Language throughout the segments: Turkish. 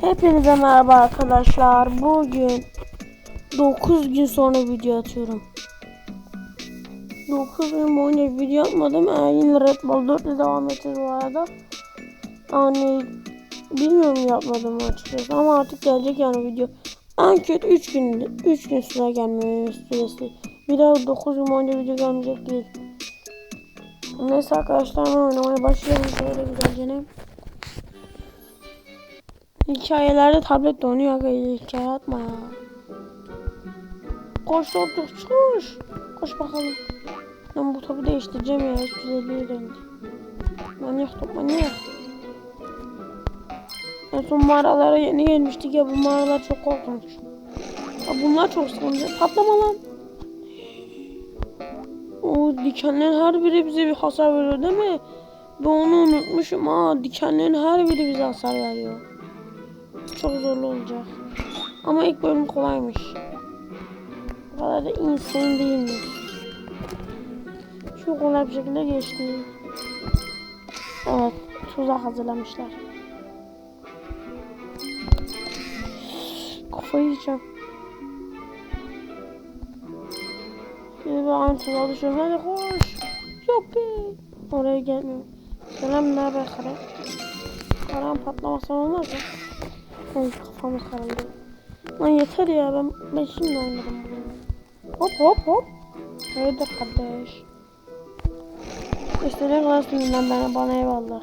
Hepinize merhaba arkadaşlar. Bugün 9 gün sonra video atıyorum. 9 gün boyunca video atmadım. Ee, yine Red Bull 4 ile devam edeceğiz bu arada. Yani bilmiyorum yapmadım açıkçası ama artık gelecek yani video. En kötü 3 gün 3 gün süre gelmeye süresi. Bir daha 9 gün boyunca video gelmeyecek değil. Neyse arkadaşlar ben oynamaya başlayalım şöyle güzelce. Hikayelerde tablet oynuyor aga hikaye atma ya. Koş Dortuk koş. Koş bakalım. Ben bu topu değiştireceğim ya. 350'ye döndü. Manyak top manyak. En son mağaralara yeni gelmiştik ya bu mağaralar çok korkunç. Ya bunlar çok sıkıntı. Patlama lan. O dikenlerin her biri bize bir hasar veriyor değil mi? Ben onu unutmuşum. Aa dikenlerin her biri bize hasar veriyor. Çok zorlu olacak. Ama ilk bölüm kolaymış. Bu kadar da insan değilmiş. Şu kolay bir şekilde geçti. Evet, tuzak hazırlamışlar. Kafayı yiyeceğim. Şimdi bir aynı tuzağa düşüyorum. Hadi koş. Yuppi. Oraya gelmiyorum. Selam ne haber kara? Karan patlamasam olmaz mı? Ay kafamı karıldı. Lan yeter ya ben, ben şimdi oynarım bunu. Hop hop hop. Haydi kardeş. Ne kadar sinirlen bana, bana eyvallah.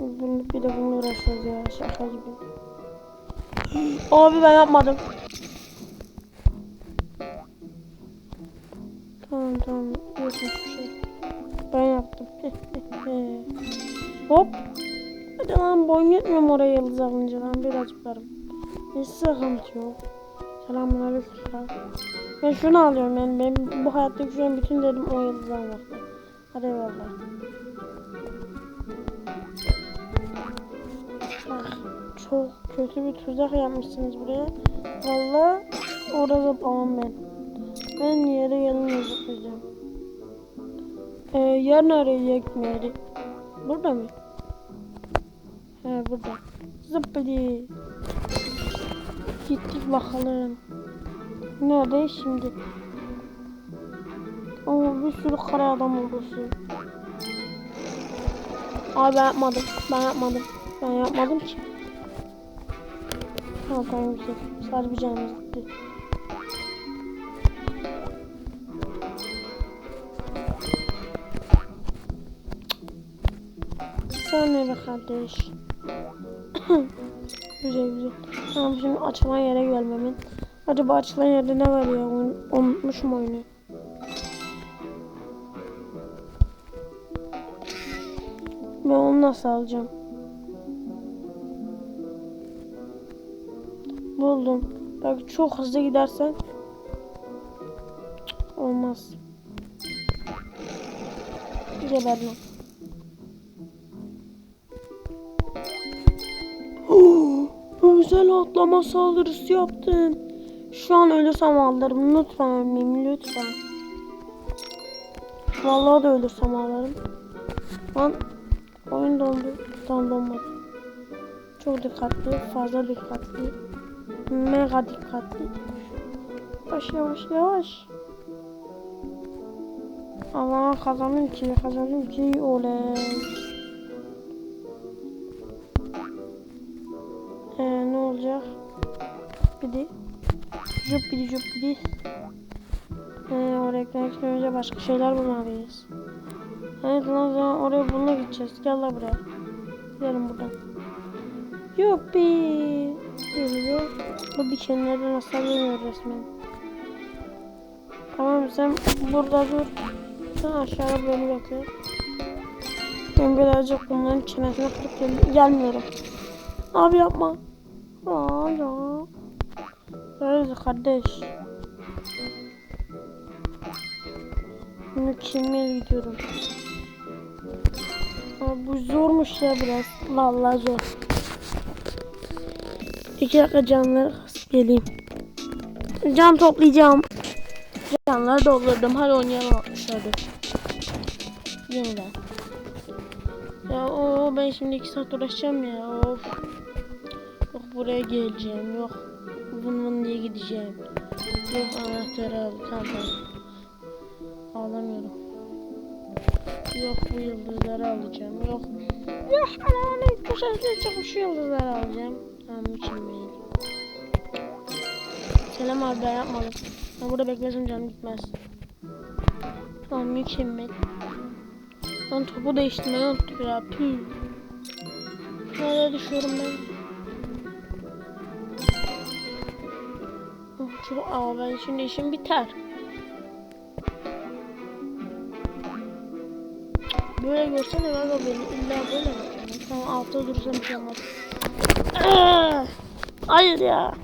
Bunu, bir de bununla uğraşıyoruz ya şaka gibi. Abi ben yapmadım. Tamam tamam. Şey. Ben yaptım. Hop. Hadi lan boyum yetmiyor oraya yıldız alınca lan birazcık varım. Hiç sıkıntı yok. Selamun aleyküm. Ben şunu alıyorum yani ben bu hayattaki şu an bütün dedim o yıldız almakta. Hadi eyvallah. Ah, çok kötü bir tuzak yapmışsınız buraya. Valla orada zıplamam ben. Ben yere gelince zıplayacağım. Ee, yer nereye gitmeli? Burada mı? He burada. Zıppıdı. Gittik bakalım. Nerede şimdi? Oo bir sürü kara adam oldusu. Abi ben yapmadım. Ben yapmadım. Ben yapmadım ki. Tamam tamam güzel. Sadece bir canımız gitti. Sen be kardeş. güzel güzel. Tamam şimdi açılan yere gelmemin. Acaba açılan yerde ne var ya? Un- Unutmuşum oyunu. Ben onu nasıl alacağım? Buldum. Belki çok hızlı gidersen olmaz. Geber lan. Özel atlama saldırısı yaptım. Şu an ölürsem alırım. Lütfen ölmeyeyim lütfen. Vallahi da ölürsem alırım. Lan oyun dondu. Tam donmadı. Çok dikkatli. Fazla dikkatli. Mega dikkatli. Yavaş yavaş yavaş. Allah kazandım ki kazandım ki oley. Jup bidi. Ee, oraya gitmek için önce başka şeyler bulmalıyız. Evet lan zaman oraya bununla gideceğiz. Gel la buraya. Gidelim buradan. Yuppi. Geliyor. Bu dikenlerden hasar veriyor resmen. Tamam sen burada dur. Sen aşağıda beni bekle. Ben birazcık bunların çenesine kırıp gel gelmiyorum. Abi yapma. Aa ya. Nerede kardeş? Mükemmel gidiyorum. Abi bu zormuş ya biraz. Vallahi zor. İki dakika canları geleyim. Can toplayacağım. Canları doldurdum. Hadi oynayalım şöyle. Yeniden. Ya o ben şimdi iki saat uğraşacağım ya. Of. Yok buraya geleceğim. Yok vın vın diye gideceğim. Yok anahtarı al. Tamam. Ağlamıyorum. Yok bu yıldızları alacağım. Yok. Yok ananı köşesine çıkıp şu yıldızları alacağım. Tamam mükemmel. Selam abi ben yapmadım. Ben burada beklesem canım gitmez. Tamam mükemmel. Lan topu değiştirmeyi unuttuk ya. Püh. Nereye düşüyorum ben? Çok aa ben şimdi işim biter. Böyle görsene kanka beni illa böyle mi? Tamam altta durursam bir şey olmaz. Ah! Hayır ya.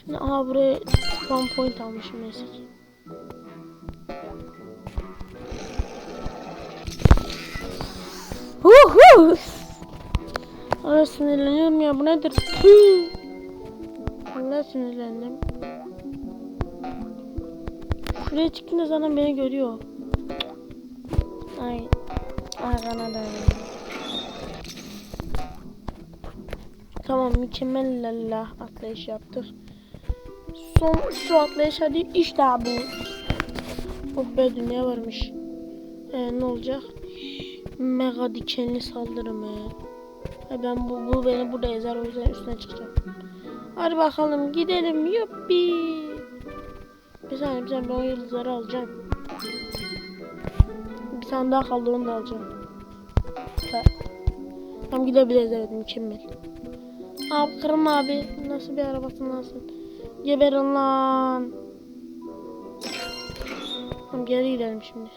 Şimdi aha buraya spawn point almışım neyse ki. Huhu! Ara sinirleniyorum ya bu nedir? Püh! Allah sinirlendim. Şuraya çıktığında zaten beni görüyor. Ay. Ay kanadı. Tamam mükemmel lalla atlayış yaptık. Son şu atlayış hadi işte bu. Oh be dünya varmış. Ee, ne olacak? Mega dikenli saldırı mı? Ben bu, bu beni burada ezer o yüzden üstüne çıkacağım. Hadi bakalım gidelim yuppi. Bir saniye bir saniye ben o yıldızları alacağım. Bir tane daha kaldı onu da alacağım. Tam gidebiliriz evet mükemmel. Abi kırım abi. Nasıl bir arabasın sen? Geberin lan. Tamam geri gidelim şimdi.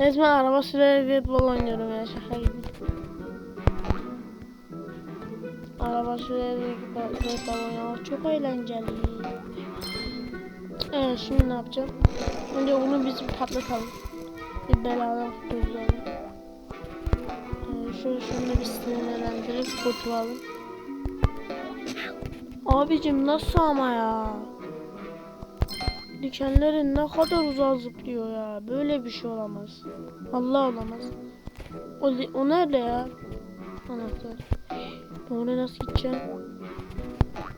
Resmen araba sürerek Red Bull oynuyorum ya şaka Araba sürerek Bull oynamak çok eğlenceli. Evet şimdi ne yapacağım? Önce onu biz patlatalım. Bir beladan kurtulalım. Ee, şu şunu bir sinirlendirip kurtulalım. Abicim nasıl ama ya? Dikenlerin ne kadar uzağa zıplıyor ya. Böyle bir şey olamaz. Allah olamaz. O, o nerede ya? Anahtar. Oraya nasıl gideceğim?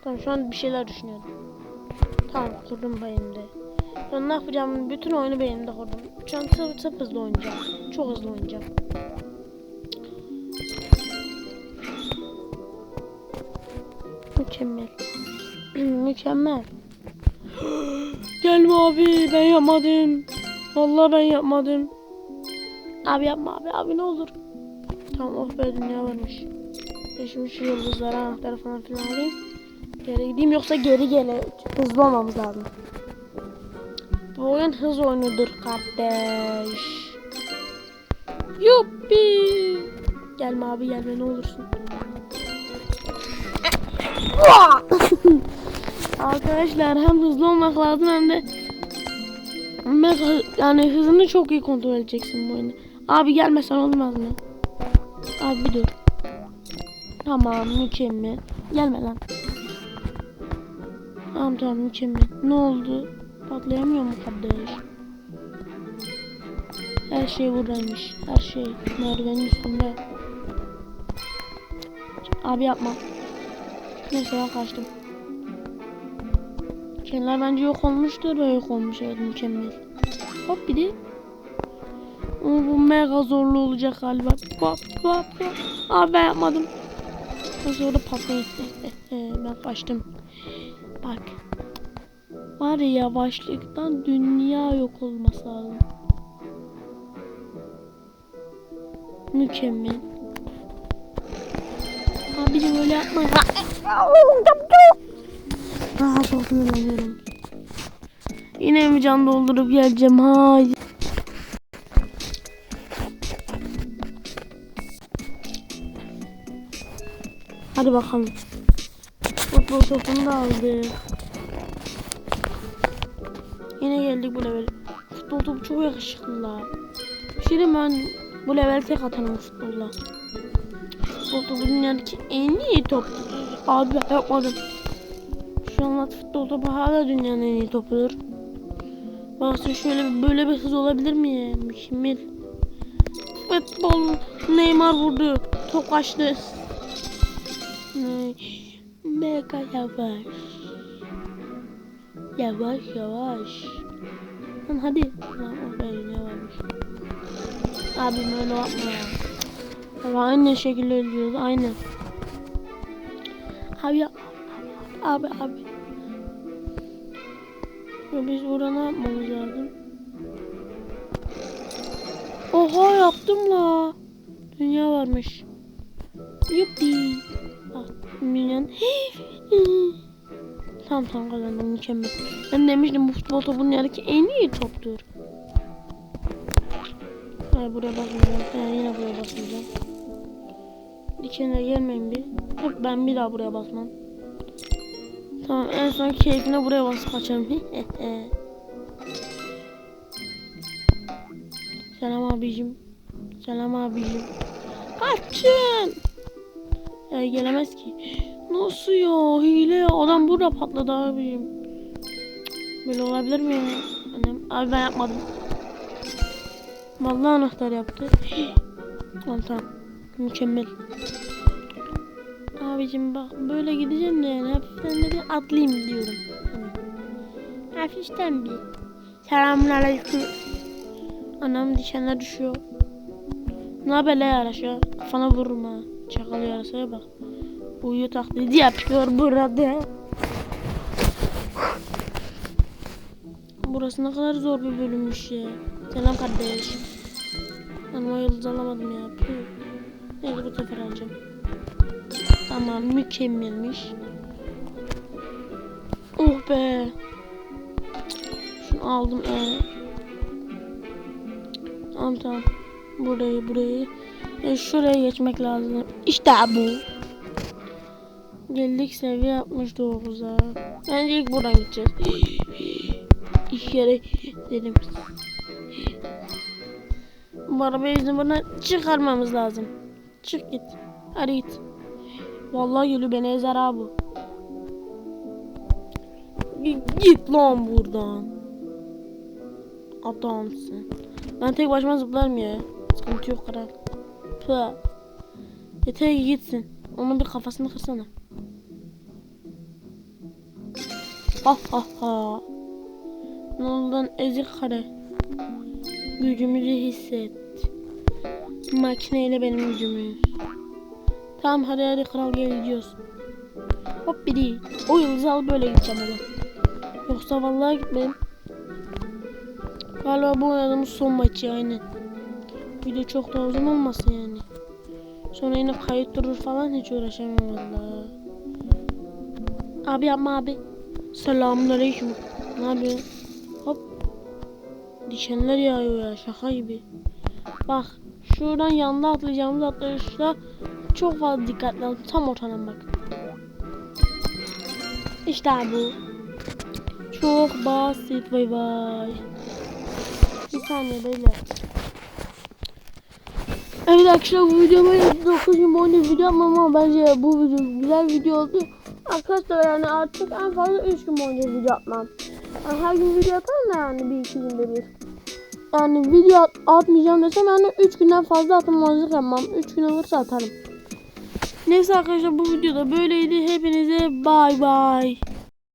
Tamam şu an bir şeyler düşünüyorum. Tamam kurdum beynimde. Ben ne yapacağım? Bütün oyunu beynimde kurdum. Şu an tıp tıp hızlı oynayacağım. Çok hızlı oynayacağım. Mükemmel. Mükemmel. Gelme abi ben yapmadım. Vallahi ben yapmadım. Abi yapma abi abi ne olur. Tamam oh be dünya varmış. Ben şimdi şu yıldızlara anahtarı falan filan alayım. Geri gideyim yoksa geri gele hızlı olmamız lazım. Bu oyun hız oyunudur kardeş. Yuppi. Gelme abi gelme ne olursun. Arkadaşlar hem hızlı olmak lazım hem de yani hızını çok iyi kontrol edeceksin bu oyunda. Abi gelmesen olmaz mı? Abi dur. Tamam mükemmel. Gelme lan. Tamam tamam mükemmel. Ne oldu? Patlayamıyor mu kardeş? Her şey buradaymış. Her şey merdivenin üstünde. Abi yapma. Neyse ben kaçtım. Kendiler bence yok olmuştur yok olmuş evet mükemmel. Hop bir de. Ama bu mega zorlu olacak galiba. Hop hop hop. Abi ben yapmadım. Nasıl orada patlayın. ben kaçtım. Bak. Var ya yavaşlıktan dünya yok olması lazım. Mükemmel. Abi de böyle yapma. Aa çok. Yine mi can doldurup geleceğim? Hayır. Hadi bakalım. Futbol topunu da aldık. Yine geldik bu level. Futbol topu çok yakışıklı. Bir şey ben bu level tek atarım futbolla. Futbol topu dünyadaki en iyi top. Abi yapmadım. Şu an futbol topu hala dünyanın en iyi topudur. Baksana şöyle böyle bir hız olabilir mi ya? Mükemmel. Basketbol Neymar vurdu. Top kaçtı. Ne? Mega yavaş. Yavaş yavaş. Lan hadi. Lan o böyle ne varmış. Abi böyle yapma ya. Abi aynı şekilde ölüyoruz. Aynı. Abi. Abi abi. Ya biz burada ne yapmamız lazım? Oha yaptım la. Dünya varmış. Yuppi. Milyon. tamam tamam kazandım mükemmel. Ben demiştim bu futbol topunun yerdeki en iyi toptur. Hayır buraya basmayacağım. Ben yine buraya basmayacağım. Dikenler gelmeyin bir. Hep ben bir daha buraya basmam. Tamam en son keyfine buraya basıp kaçarım. Selam abicim. Selam abicim. Kaçın. Ya gelemez ki. Nasıl ya? Hile ya. Adam burada patladı. Cık, Böyle olabilir mi? Annem, abi ben yapmadım. Vallahi anahtar yaptı. Tamam tamam. Mükemmel. Abicim bak böyle gideceğim de yani hafiften de bir atlayayım diyorum. Hafiften bir. Selamünaleyküm. Anam dikenler düşüyor. Ne haber la yaraşa? Kafana vururum ha. Çakal yarasaya bak. Uyu taklidi yapıyor burada. Burası ne kadar zor bir bölümmüş ya. Selam kardeş. Ben o yıldız alamadım ya. Neyse bu sefer alacağım. Tamam mükemmelmiş. Oh be. Şunu aldım. Ee. Tamam tamam. Burayı burayı. E, şuraya geçmek lazım. İşte bu. Geldik seviye 69'a. Bence ilk buradan gideceğiz. İlk yere dedim. Bu arabayı bizim buradan çıkarmamız lazım. Çık git. Hadi git. Vallahi geliyor beni ezer. G- Git lan buradan. Adamsın. Ben tek başıma zıplarım ya. Sıkıntı yok kral. Pıh. Yeter ki gitsin. Onun bir kafasını kırsana. Ha ha ha. Ondan ezik kare. Gücümüzü hisset. Makineyle benim gücümüz. Tamam hadi hadi kral gel gidiyoruz. Hop biri. O yıldızı alıp böyle gideceğim ama. Yoksa vallahi gitmem. Galiba bu oynadığımız son maçı aynen. Video çok da uzun olmasın yani. Sonra yine kayıt durur falan hiç uğraşamam valla. Abi yapma abi. Selamünaleyküm. Ne yapıyorsun? Hop. Dikenler yağıyor ya şaka gibi. Bak şuradan yanında atlayacağımız atlayışta çok fazla dikkatli ol. Tam ortadan bak. İşte bu. Çok basit vay vay. Bir saniye beyler. Evet arkadaşlar bu videoma 9 gün boyunca video ama bence bu video güzel video oldu. Arkadaşlar yani artık en fazla 3 gün boyunca video atmam. Yani her gün video atarım da yani bir iki günde bir. Yani video at, atmayacağım desem yani 3 günden fazla atmamazlık yapmam. 3 gün olursa atarım. Neyse arkadaşlar bu videoda böyleydi. Hepinize bay bay.